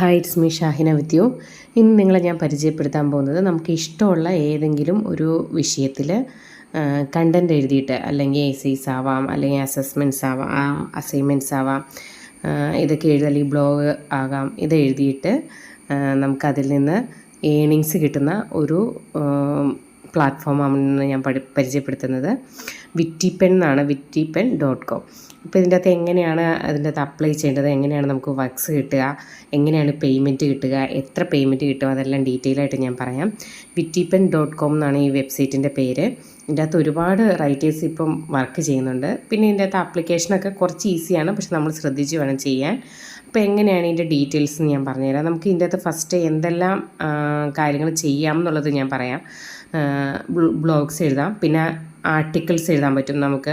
Hi it's me Shahina with you ഇന്ന് നിങ്ങളെ ഞാൻ പരിചയപ്പെടുത്താൻ പോകുന്നത് നമുക്ക് ഇഷ്ടമുള്ള ഏതെങ്കിലും ഒരു വിഷയത്തിൽ കണ്ടന്റ് എഴുതിയിട്ട് അല്ലെങ്കിൽ എസൈസ് ആവാം അല്ലെങ്കിൽ അസസ്മെന്റ്സ് ആവാം അസൈൻമെന്റ്സ് ആവാം ഇതൊക്കെ എഴുതി ബ്ലോഗ് ആകാം ഇത് എഴുതിയിട്ട് നമുക്കതിൽ നിന്ന് ഏണിങ്സ് കിട്ടുന്ന ഒരു പ്ലാറ്റ്ഫോമാണ് ഞാൻ പരിചയപ്പെടുത്തുന്നത്. വിറ്റിപ്പെൻ എന്നാണ് വിറ്റിപ്പെൻ ഡോട്ട് കോം അപ്പോൾ ഇതിന്റെ അകത്ത് എങ്ങനെയാണ് അതിന്റെ അകത്ത് അപ്ലൈ ചെയ്യേണ്ടത്? എങ്ങനെയാണ് നമുക്ക് വർക്ക്സ് കിട്ടുക? എങ്ങനെയാണ് പേയ്മെന്റ് കിട്ടുക? എത്ര പേയ്മെന്റ് കിട്ടും? അതെല്ലാം ഡീറ്റെയിൽ ആയിട്ട് ഞാൻ പറയാം. വിറ്റിപ്പൻ ഡോട്ട് കോം എന്നാണ് ഈ വെബ്സൈറ്റിന്റെ പേര്. ഇതിന്റെ അകത്ത് ഒരുപാട് റൈറ്റേഴ്സ് ഇപ്പം വർക്ക് ചെയ്യുന്നുണ്ട്. പിന്നെ ഇതിന്റെ അകത്ത് ആപ്ലിക്കേഷനൊക്കെ കുറച്ച് ഈസിയാണ് പക്ഷെ നമ്മൾ ശ്രദ്ധിച്ച് വേണം ചെയ്യാൻ. അപ്പോൾ എങ്ങനെയാണ് ഇതിന്റെ ഡീറ്റെയിൽസ് എന്ന് ഞാൻ പറഞ്ഞുതരാം നമുക്ക് ഇതിന്റെ അകത്ത് ഫസ്റ്റ് എന്തെല്ലാം കാര്യങ്ങൾ ചെയ്യാം എന്നുള്ളത് ഞാൻ പറയാം. ബ്ലോഗ്സ് എഴുതാം. പിന്നെ ആർട്ടിക്കിൾസ് എഴുതാൻ പറ്റും. നമുക്ക്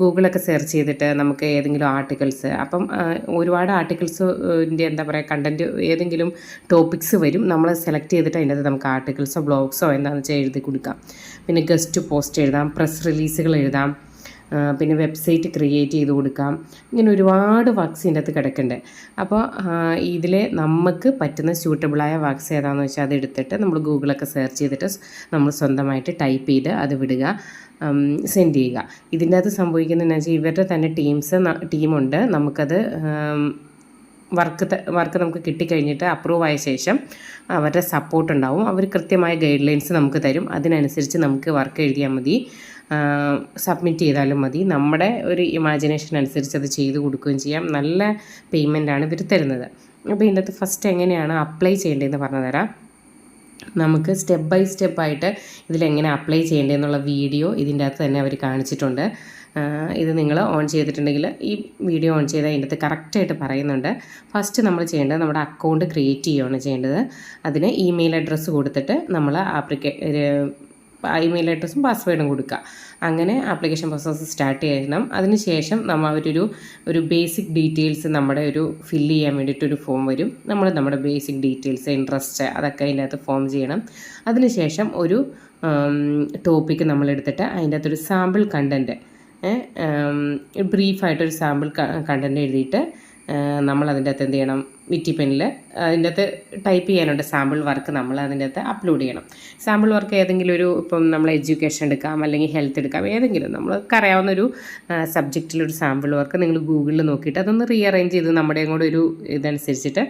ഗൂഗിളൊക്കെ സെർച്ച് ചെയ്തിട്ട് നമുക്ക് ഏതെങ്കിലും ആർട്ടിക്കിൾസ് അപ്പം ഒരുപാട് ആർട്ടിക്കിൾസിന്റെ എന്താ പറയുക കണ്ടന്റ് ഏതെങ്കിലും ടോപ്പിക്സ് വരും. നമ്മൾ സെലക്ട് ചെയ്തിട്ട് അതിന്റെ നമുക്ക് ആർട്ടിക്കിൾസോ ബ്ലോഗ്സോ എന്താണെന്ന് വെച്ചാൽ എഴുതി കൊടുക്കാം. പിന്നെ ഗസ്റ്റ് പോസ്റ്റ് എഴുതാം പ്രസ് റിലീസുകൾ എഴുതാം പിന്നെ വെബ്സൈറ്റ് ക്രിയേറ്റ് ചെയ്ത് കൊടുക്കാം. ഇങ്ങനെ ഒരുപാട് വാക്സ് ഇതിന്റെ അകത്ത് കിടക്കുന്നുണ്ട്. അപ്പോൾ ഇതിൽ നമുക്ക് പറ്റുന്ന സ്യൂട്ടബിളായ വർക്ക്സ് ഏതാണെന്ന് വെച്ചാൽ അത് എടുത്തിട്ട് നമ്മൾ ഗൂഗിളൊക്കെ സെർച്ച് ചെയ്തിട്ട് നമ്മൾ സ്വന്തമായിട്ട് ടൈപ്പ് ചെയ്ത് അത് വിടുക. സെൻഡ് ചെയ്യുക. ഇതിന്റെ അകത്ത് സംഭവിക്കുന്നതെന്ന് വെച്ചാൽ ഇവരുടെ തന്നെ ടീംസ് ടീമുണ്ട് നമുക്കത് വർക്ക് വർക്ക് നമുക്ക് കിട്ടിക്കഴിഞ്ഞിട്ട് അപ്രൂവ് ആയ ശേഷം അവരുടെ സപ്പോർട്ട് ഉണ്ടാവും. അവർ കൃത്യമായ ഗൈഡ് ലൈൻസ് നമുക്ക് തരും. അതിനനുസരിച്ച് നമുക്ക് വർക്ക് എഴുതിയാൽ മതി. സബ്മിറ്റ് ചെയ്താലും മതി. നമ്മുടെ ഒരു ഇമാജിനേഷൻ അനുസരിച്ച് അത് ചെയ്ത് കൊടുക്കുകയും ചെയ്യാം. നല്ല പേയ്മെന്റാണ് ഇവർ തരുന്നത്. അപ്പോൾ ഇതിന്റെ അകത്ത് ഫസ്റ്റ് എങ്ങനെയാണ് അപ്ലൈ ചെയ്യേണ്ടതെന്ന് പറഞ്ഞു തരാം നമുക്ക് സ്റ്റെപ്പ് ബൈ സ്റ്റെപ്പായിട്ട് ഇതിലെങ്ങനെ അപ്ലൈ ചെയ്യേണ്ടതെന്നുള്ള വീഡിയോ ഇതിന്റെ അകത്ത് തന്നെ അവർ കാണിച്ചിട്ടുണ്ട്. ഇത് നിങ്ങൾ ഓൺ ചെയ്തിട്ടുണ്ടെങ്കിൽ ഈ വീഡിയോ ഓൺ ചെയ്താൽ അതിന്റെ അകത്ത് കറക്റ്റായിട്ട് പറയുന്നുണ്ട്. ഫസ്റ്റ് നമ്മൾ ചെയ്യേണ്ടത് നമ്മുടെ അക്കൗണ്ട് ക്രിയേറ്റ് ചെയ്യുകയാണ് ചെയ്യേണ്ടത്. അതിന് ഇമെയിൽ അഡ്രസ്സ് കൊടുത്തിട്ട് നമ്മൾ ആപ്ലിക്കേ ഇമെയിൽ അഡ്രസ്സും പാസ്വേഡും കൊടുക്കുക അങ്ങനെ ആപ്ലിക്കേഷൻ പ്രോസസ്സ് സ്റ്റാർട്ട് ചെയ്യണം. അതിനുശേഷം നമ്മൾ അവരൊരു ഒരു ബേസിക് ഡീറ്റെയിൽസ് നമ്മുടെ ഒരു ഫില്ല് ചെയ്യാൻ വേണ്ടിയിട്ടൊരു ഫോം വരും. നമ്മൾ നമ്മുടെ ബേസിക് ഡീറ്റെയിൽസ് ഇൻട്രസ്റ്റ് അതൊക്കെ അതിന്റെ അകത്ത് ഫോം ചെയ്യണം. അതിനുശേഷം ഒരു ടോപ്പിക്ക് നമ്മൾ എടുത്തിട്ട് അതിന്റെ അകത്തൊരു സാമ്പിൾ കണ്ടന്റ് ബ്രീഫായിട്ടൊരു സാമ്പിൾ കണ്ടന്റ് എഴുതിയിട്ട് നമ്മൾ അതിന്റെ അകത്ത് എന്ത് ചെയ്യണം? വിറ്റി പെനിൽ അതിന്റെ അകത്ത് ടൈപ്പ് ചെയ്യാനുണ്ട്. സാമ്പിൾ വർക്ക് നമ്മൾ അതിന്റെ അകത്ത് അപ്ലോഡ് ചെയ്യണം. സാമ്പിൾ വർക്ക് ഏതെങ്കിലും ഒരു ഇപ്പം നമ്മൾ എഡ്യൂക്കേഷൻ എടുക്കാം അല്ലെങ്കിൽ ഹെൽത്ത് എടുക്കാം ഏതെങ്കിലും നമ്മൾക്ക് അറിയാവുന്ന ഒരു സബ്ജക്റ്റിലൊരു സാമ്പിൾ വർക്ക് നിങ്ങൾ ഗൂഗിളിൽ നോക്കിയിട്ട് അതൊന്ന് റീഅറേഞ്ച് ചെയ്ത് നമ്മുടെ കൂടെ ഒരു ഇതനുസരിച്ചിട്ട്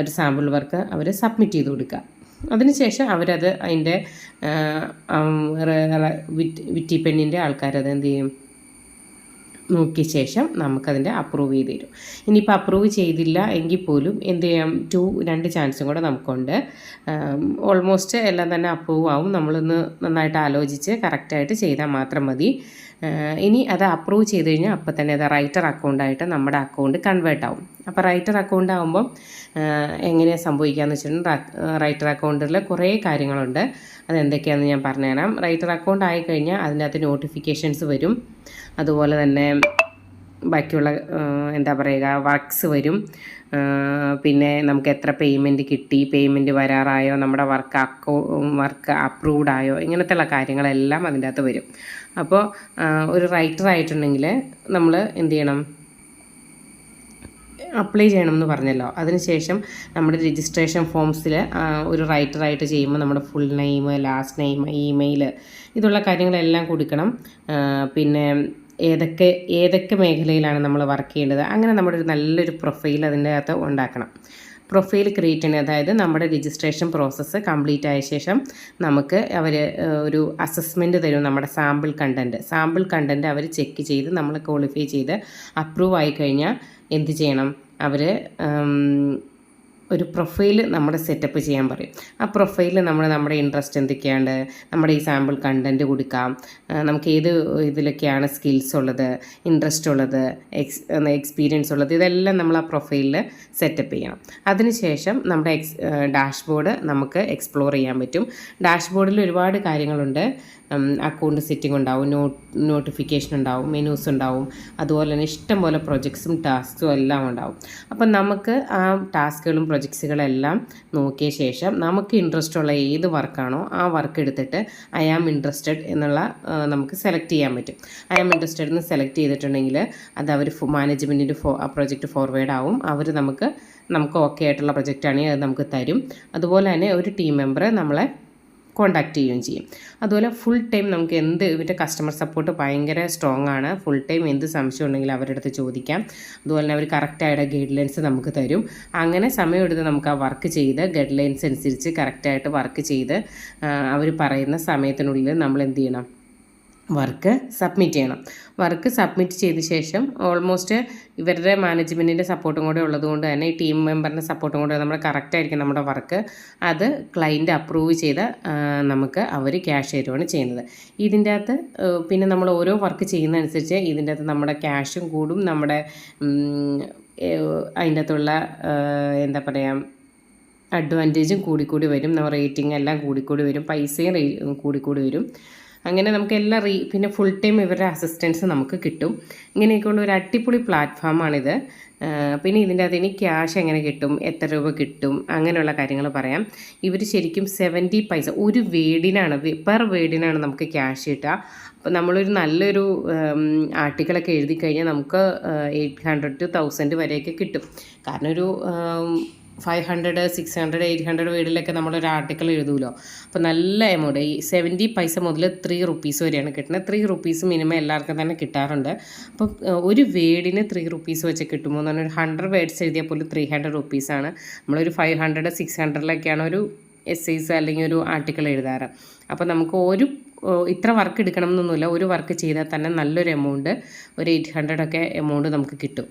ഒരു സാമ്പിൾ വർക്ക് അവർ സബ്മിറ്റ് ചെയ്ത് കൊടുക്കുക. അതിനുശേഷം അവരത് അതിന്റെ വിറ്റി പെണ്ണിന്റെ ആൾക്കാരത് എന്ത് ചെയ്യും? നോക്കിയ ശേഷം നമുക്കതിന്റെ അപ്രൂവ് ചെയ്ത് തരും. ഇനിയിപ്പോൾ അപ്രൂവ് ചെയ്തില്ല എങ്കിൽ പോലും എന്ത് ചെയ്യാം? ടു രണ്ട് ചാൻസും കൂടെ നമുക്കുണ്ട്. ഓൾമോസ്റ്റ് എല്ലാം തന്നെ അപ്രൂവ് ആവും. നമ്മളൊന്ന് നന്നായിട്ട് ആലോചിച്ച് കറക്റ്റായിട്ട് ചെയ്താൽ മാത്രം മതി. ഇനി അത് അപ്രൂവ് ചെയ്ത് കഴിഞ്ഞാൽ അപ്പം തന്നെ അത് റൈറ്റർ അക്കൗണ്ടായിട്ട് നമ്മുടെ അക്കൗണ്ട് കൺവേർട്ട് ആവും. അപ്പോൾ റൈറ്റർ അക്കൗണ്ട് ആകുമ്പം എങ്ങനെയാണ് സംഭവിക്കുകയെന്ന് വെച്ചിട്ടുണ്ടെങ്കിൽ റൈറ്റർ അക്കൗണ്ടിൽ കുറേ കാര്യങ്ങളുണ്ട്. അതെന്തൊക്കെയാണെന്ന് ഞാൻ പറഞ്ഞുതരാം. റൈറ്റർ അക്കൗണ്ട് ആയിക്കഴിഞ്ഞാൽ അതിനകത്ത് നോട്ടിഫിക്കേഷൻസ് വരും. അതുപോലെ തന്നെ ബാക്കിയുള്ള എന്താ പറയുക വർക്ക്സ് വരും. പിന്നെ നമുക്ക് എത്ര പേയ്മെന്റ് കിട്ടി പേയ്മെന്റ് വരാറായോ നമ്മുടെ വർക്ക് അക്കൗ വർക്ക് അപ്രൂവ്ഡ് ആയോ ഇങ്ങനത്തെയുള്ള കാര്യങ്ങളെല്ലാം അതിന്റെ അകത്ത് വരും. അപ്പോൾ ഒരു റൈറ്റർ ആയിട്ടുണ്ടെങ്കിൽ നമ്മൾ എന്ത് ചെയ്യണം? അപ്ലൈ ചെയ്യണമെന്ന് പറഞ്ഞല്ലോ. അതിനുശേഷം നമ്മുടെ രജിസ്ട്രേഷൻ ഫോംസിൽ ഒരു റൈറ്ററായിട്ട് ചെയ്യുമ്പോൾ നമ്മുടെ full name last name email ഇതുള്ള കാര്യങ്ങളെല്ലാം കൊടുക്കണം. പിന്നെ ഏതൊക്കെ ഏതൊക്കെ മേഖലയിലാണ് നമ്മൾ വർക്ക് ചെയ്യേണ്ടത്? അങ്ങനെ നമ്മുടെ ഒരു നല്ലൊരു പ്രൊഫൈൽ അതിന്റെ അകത്ത് ഉണ്ടാക്കണം. പ്രൊഫൈൽ ക്രിയേറ്റ് ചെയ്യണം അതായത് നമ്മുടെ രജിസ്ട്രേഷൻ പ്രോസസ്സ് കംപ്ലീറ്റ് ആയ ശേഷം നമുക്ക് അവർ ഒരു അസസ്മെന്റ് തരും നമ്മുടെ സാമ്പിൾ കണ്ടന്റ് സാമ്പിൾ കണ്ടന്റ് അവർ ചെക്ക് ചെയ്ത് നമ്മൾ ക്വാളിഫൈ ചെയ്ത് അപ്രൂവ് ആയി കഴിഞ്ഞാൽ എന്ത് ചെയ്യണം? അവർ ഒരു പ്രൊഫൈൽ നമ്മുടെ സെറ്റപ്പ് ചെയ്യാൻ പറയും. ആ പ്രൊഫൈൽ നമ്മൾ നമ്മുടെ ഇൻട്രസ്റ്റ് എന്തൊക്കെയാണ്? നമ്മുടെ ഈ സാമ്പിൾ കണ്ടന്റ് കൊടുക്കാം. നമുക്ക് ഏത് ഇതിലൊക്കെയാണ് സ്കിൽസ് ഉള്ളത് ഇൻട്രസ്റ്റ് ഉള്ളത് എക്സ് എക്സ്പീരിയൻസ് ഉള്ളത്? ഇതെല്ലാം നമ്മൾ ആ പ്രൊഫൈലിൽ സെറ്റപ്പ് ചെയ്യണം. അതിനുശേഷം നമ്മുടെ എക്സ് ഡാഷ്ബോർഡ് നമുക്ക് എക്സ്പ്ലോർ ചെയ്യാൻ പറ്റും. ഡാഷ്ബോർഡിൽ ഒരുപാട് കാര്യങ്ങളുണ്ട്. അക്കൗണ്ട് സെറ്റിംഗ് ഉണ്ടാവും നോ നോട്ടിഫിക്കേഷൻ ഉണ്ടാവും മെനൂസ് ഉണ്ടാവും. അതുപോലെ തന്നെ ഇഷ്ടം പോലെ പ്രൊജക്ട്സും ടാസ്കും എല്ലാം ഉണ്ടാവും. അപ്പം നമുക്ക് ആ ടാസ്കുകളും പ്രൊജക്ട്സുകളെല്ലാം നോക്കിയ ശേഷം നമുക്ക് ഇൻട്രസ്റ്റ് ഉള്ള ഏത് വർക്കാണോ ആ വർക്ക് എടുത്തിട്ട് ഐ ആം ഇൻട്രസ്റ്റഡ് എന്നുള്ള നമുക്ക് സെലക്ട് ചെയ്യാൻ പറ്റും. ഐ ആം ഇൻട്രസ്റ്റഡ് എന്ന് സെലക്ട് ചെയ്തിട്ടുണ്ടെങ്കിൽ അത് അവർ മാനേജ്മെന്റിന്റെ ഫോ ആ പ്രൊജക്റ്റ് ഫോർവേഡ് ആവും. അവർ നമുക്ക് നമുക്ക് ഓക്കെ ആയിട്ടുള്ള പ്രൊജക്റ്റാണെങ്കിൽ അത് നമുക്ക് തരും. അതുപോലെ തന്നെ ഒരു ടീം മെമ്പർ നമ്മളെ കോണ്ടാക്ട് ചെയ്യുകയും ചെയ്യും. അതുപോലെ ഫുൾ ടൈം നമുക്ക് എന്ത് ഇവരുടെ കസ്റ്റമർ സപ്പോർട്ട് ഭയങ്കര സ്ട്രോങ് ആണ്. ഫുൾ ടൈം എന്ത് സംശയം ഉണ്ടെങ്കിലും അവരുടെ അടുത്ത് ചോദിക്കാം. അതുപോലെ തന്നെ അവർ കറക്റ്റായിട്ട് ഗൈഡ് ലൈൻസ് നമുക്ക് തരും. അങ്ങനെ സമയമെടുത്ത് നമുക്ക് ആ വർക്ക് ചെയ്ത് ഗൈഡ് ലൈൻസ് അനുസരിച്ച് കറക്റ്റായിട്ട് വർക്ക് ചെയ്ത് അവർ പറയുന്ന സമയത്തിനുള്ളിൽ നമ്മൾ എന്ത് ചെയ്യണം? വർക്ക് സബ്മിറ്റ് ചെയ്യണം. വർക്ക് സബ്മിറ്റ് ചെയ്ത ശേഷം ഓൾമോസ്റ്റ് ഇവരുടെ മാനേജ്മെന്റിന്റെ സപ്പോർട്ടും കൂടെ ഉള്ളതുകൊണ്ട് തന്നെ ഈ ടീം മെമ്പറിന്റെ സപ്പോർട്ടും കൂടെ നമ്മുടെ കറക്റ്റായിരിക്കും നമ്മുടെ വർക്ക് അത് ക്ലയന്റ് അപ്രൂവ് ചെയ്ത് നമുക്ക് അവർ ക്യാഷ് തരുവാണ് ചെയ്യുന്നത്. ഇതിന്റെ അകത്ത് പിന്നെ നമ്മൾ ഓരോ വർക്ക് ചെയ്യുന്നതനുസരിച്ച് ഇതിന്റെ അകത്ത് നമ്മുടെ ക്യാഷും കൂടും. നമ്മുടെ അതിന്റെ അകത്തുള്ള എന്താ പറയുക അഡ്വാന്റേജും കൂടിക്കൂടി വരും. നമ്മുടെ റേറ്റിംഗ് എല്ലാം കൂടിക്കൂടി വരും. പൈസയും കൂടിക്കൂടി വരും. അങ്ങനെ നമുക്ക് എല്ലാ റീ പിന്നെ ഫുൾ ടൈം ഇവരുടെ അസിസ്റ്റൻസ് നമുക്ക് കിട്ടും. ഇങ്ങനെയൊക്കെയുള്ള ഒരു അടിപൊളി പ്ലാറ്റ്ഫോമാണിത് പിന്നെ ഇതിന്റെ അകത്ത് ഇനി ക്യാഷ് എങ്ങനെ കിട്ടും? എത്ര രൂപ കിട്ടും? അങ്ങനെയുള്ള കാര്യങ്ങൾ പറയാം. ഇവർ ശരിക്കും സെവന്റി പൈസ ഒരു വേഡിനാണ് പെർ വേഡിനാണ് നമുക്ക് ക്യാഷ് കിട്ടുക. അപ്പോൾ നമ്മളൊരു നല്ലൊരു ആർട്ടിക്കിളൊക്കെ എഴുതി കഴിഞ്ഞാൽ നമുക്ക് എയ്റ്റ് ഹൺഡ്രഡ് ടു തൗസൻഡ് വരെയൊക്കെ കിട്ടും. കാരണം ഒരു five hundred six hundred eight hundred വീടിലൊക്കെ നമ്മളൊരു ആർട്ടിക്കിൾ എഴുതുമല്ലോ അപ്പോൾ നല്ല എമൗണ്ട് ഈ സെവന്റി പൈസ മുതൽ ത്രീ റുപ്പീസ് വരെയാണ് കിട്ടുന്നത്. ത്രീ റുപ്പീസ് മിനിമം എല്ലാവർക്കും തന്നെ കിട്ടാറുണ്ട്. അപ്പോൾ ഒരു വേഡിന് ത്രീ റുപ്പീസ് വെച്ച് കിട്ടുമ്പോൾ എന്ന് പറഞ്ഞാൽ ഒരു ഹൺഡ്രഡ് വേർഡ്സ് എഴുതിയാൽ പോലും ത്രീ ഹൺഡ്രഡ് റുപ്പീസാണ് നമ്മളൊരു ഫൈവ് ഹൺഡ്രഡ് സിക്സ് ഹൺഡ്രഡിലൊക്കെയാണ് ഒരു എസ് ഐസ് അല്ലെങ്കിൽ ഒരു ആർട്ടിക്കിൾ എഴുതാറ്. അപ്പോൾ നമുക്ക് ഒരു ഇത്ര വർക്ക് എടുക്കണം എന്നൊന്നുമില്ല. ഒരു വർക്ക് ചെയ്താൽ തന്നെ നല്ലൊരു എമൗണ്ട് ഒരു എയ്റ്റ് ഹൺഡ്രഡ് ഒക്കെ എമൗണ്ട് നമുക്ക് കിട്ടും.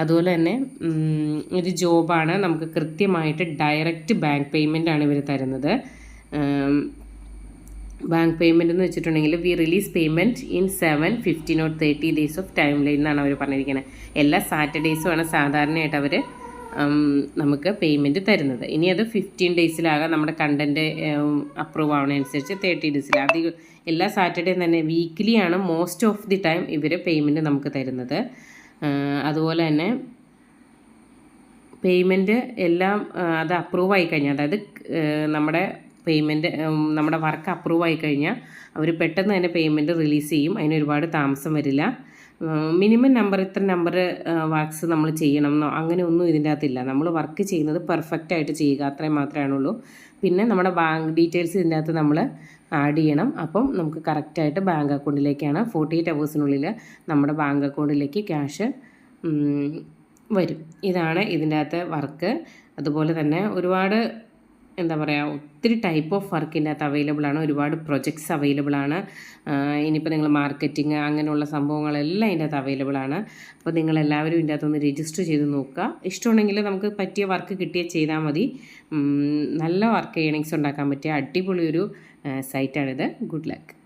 അതുപോലെ തന്നെ ഒരു ജോബാണ് നമുക്ക് കൃത്യമായിട്ട് ഡയറക്റ്റ് ബാങ്ക് പേയ്മെന്റ് ആണ് ഇവർ തരുന്നത്. ബാങ്ക് പേയ്മെന്റ് എന്ന് വെച്ചിട്ടുണ്ടെങ്കിൽ we release payment in seven fifteen or thirty days of timeline എന്നാണ് അവർ പറഞ്ഞിരിക്കുന്നത് എല്ലാ സാറ്റർഡേയ്സും ആണ് സാധാരണയായിട്ട് അവർ നമുക്ക് പേയ്മെന്റ് തരുന്നത്. ഇനി അത് ഫിഫ്റ്റീൻ ഡേയ്സിലാകാം നമ്മുടെ കണ്ടന്റ് അപ്രൂവ് ആവുന്നതനുസരിച്ച് തേർട്ടി ഡേയ്സിൽ അധികം എല്ലാ സാറ്റർഡേയും തന്നെ വീക്കിലിയാണ് മോസ്റ്റ് ഓഫ് ദി ടൈം ഇവർ പേയ്മെന്റ് നമുക്ക് തരുന്നത്. അതുപോലെ തന്നെ പേയ്മെന്റ് എല്ലാം അത് അപ്രൂവ് ആയി കഴിഞ്ഞാൽ അതായത് നമ്മുടെ പേയ്മെന്റ് നമ്മുടെ വർക്ക് അപ്രൂവ് ആയി കഴിഞ്ഞാൽ അവർ പെട്ടെന്ന് തന്നെ പേയ്മെന്റ് റിലീസ് ചെയ്യും. അതിനൊരുപാട് താമസം വരില്ല. മിനിമം നമ്പർ ഇത്ര നമ്പർ വർക്ക്സ് നമ്മൾ ചെയ്യണം എന്നോ അങ്ങനെ ഒന്നും ഇതിന്റെ അകത്തില്ല. നമ്മൾ വർക്ക് ചെയ്യുന്നത് പെർഫെക്റ്റ് ആയിട്ട് ചെയ്യുക അത്രയും മാത്രമേ ഉള്ളൂ പിന്നെ നമ്മുടെ ബാങ്ക് ഡീറ്റെയിൽസ് ഇതിന്റെ അകത്ത് നമ്മൾ ആഡ് ചെയ്യണം. അപ്പം നമുക്ക് കറക്റ്റായിട്ട് ബാങ്ക് അക്കൗണ്ടിലേക്കാണ് ഫോർട്ടി എയ്റ്റ് അവേഴ്സിനുള്ളിൽ നമ്മുടെ ബാങ്ക് അക്കൗണ്ടിലേക്ക് ക്യാഷ് വരും. ഇതാണ് ഇതിന്റെ അകത്ത് വർക്ക് അതുപോലെ തന്നെ ഒരുപാട് എന്താ പറയുക ഒത്തിരി ടൈപ്പ് ഓഫ് വർക്കിന്റെ അകത്ത് അവൈലബിൾ ആണ്. ഒരുപാട് പ്രൊജക്ട്സ് അവൈലബിൾ ആണ്. ഇനിയിപ്പോൾ നിങ്ങൾ മാർക്കറ്റിംഗ് അങ്ങനെയുള്ള സംഭവങ്ങളെല്ലാം ഇതിന്റെ അകത്ത് അവൈലബിൾ ആണ്. അപ്പോൾ നിങ്ങളെല്ലാവരും ഇതിന്റെ അകത്തൊന്ന് രജിസ്റ്റർ ചെയ്ത് നോക്കുക. ഇഷ്ടമുണ്ടെങ്കിൽ നമുക്ക് പറ്റിയ വർക്ക് കിട്ടിയാൽ ചെയ്താൽ മതി. നല്ല വർക്ക് ഏണിങ്സ് ഉണ്ടാക്കാൻ പറ്റിയ അടിപൊളിയൊരു സൈറ്റാണിത് ഗുഡ് ലക്ക്